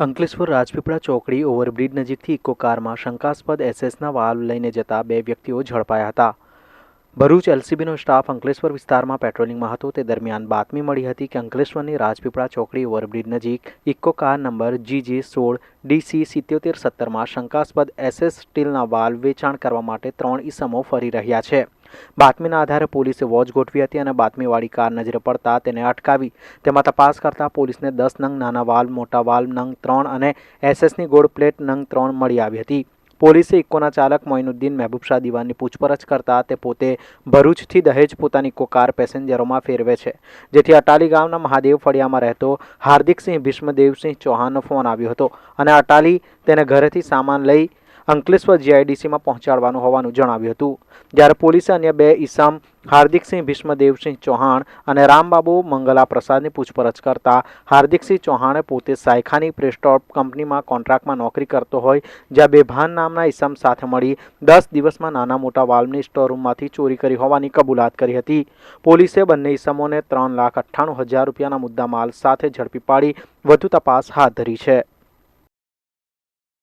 અંકલેશ્વર રાજપીપળા ચોકડી ઓવરબ્રિજ નજીકથી ઇકો કારમાં શંકાસ્પદ એસએસના વાલ્વ લઈને જતા બે વ્યક્તિઓ ઝડપાયા હતા. ભરૂચ એલસીબીનો સ્ટાફ અંકલેશ્વર વિસ્તારમાં પેટ્રોલિંગમાં હતો. તે દરમિયાન બાતમી મળી હતી કે અંકલેશ્વરની રાજપીપળા ચોકડી ઓવરબ્રિજ નજીક ઇકો કાર નંબર જીજે સોળ ડીસી સિત્યોતેર સત્તરમાં શંકાસ્પદ એસએસ સ્ટીલના વાલ્વ વેચાણ કરવા માટે ત્રણ ઈસમો ફરી રહ્યા છે. બાતમીના આધારે પોલીસે વોચ ગોઠવી હતી અને બાતમીવાળી કાર નજરે પડતા તેને અટકાવી. તેમાં તપાસ કરતા પોલીસને દસ નંગ નાના વાલ્વ મોટા વાલ્વ નંગ ત્રણ અને એસએસની ગોળ પ્લેટ નંગ ત્રણ મળી આવી હતી. પોલીસે ઇકોના ચાલક મોઇનુદ્દીન મહેબૂબશાહ દિવાનની પૂછપરછ કરતા તે પોતે ભરૂચથી દહેજ પોતાની ઇકો કાર પેસેન્જરોમાં ફેરવે છે. જેથી અટાલી ગામના મહાદેવ ફળિયામાં રહેતો હાર્દિકસિંહ ભીષ્મદેવસિંહ ચૌહાણનો ફોન આવ્યો હતો અને અટાલી તેને ઘરેથી સામાન લઈ અંકલેશ્વર જીઆઈડીસીમાં પહોંચાડવાનું હોવાનું જણાવ્યું હતું. જ્યારે પોલીસે અન્ય બે ઈસમ, હાર્દિકસિંહ ભીષ્મદેવસિંહ ચૌહાણ અને રામબાબુ મંગલા પ્રસાદની પૂછપરછ કરતા હાર્દિકસિંહ ચૌહાણે પોતે સાયખાની પ્રેસ્ટોપ કંપનીમાં કોન્ટ્રાક્ટમાં નોકરી કરતો હોય, જ્યાં બેભાન નામના ઈસમ સાથે મળી દસ દિવસમાં નાના મોટા વાલ્વની સ્ટોરરૂમમાંથી ચોરી કરી હોવાની કબૂલાત કરી હતી. પોલીસે બંને ઈસમોને ત્રણ લાખ અઠ્ઠાણું હજાર રૂપિયાના મુદ્દામાલ સાથે ઝડપી પાડી વધુ તપાસ હાથ ધરી છે.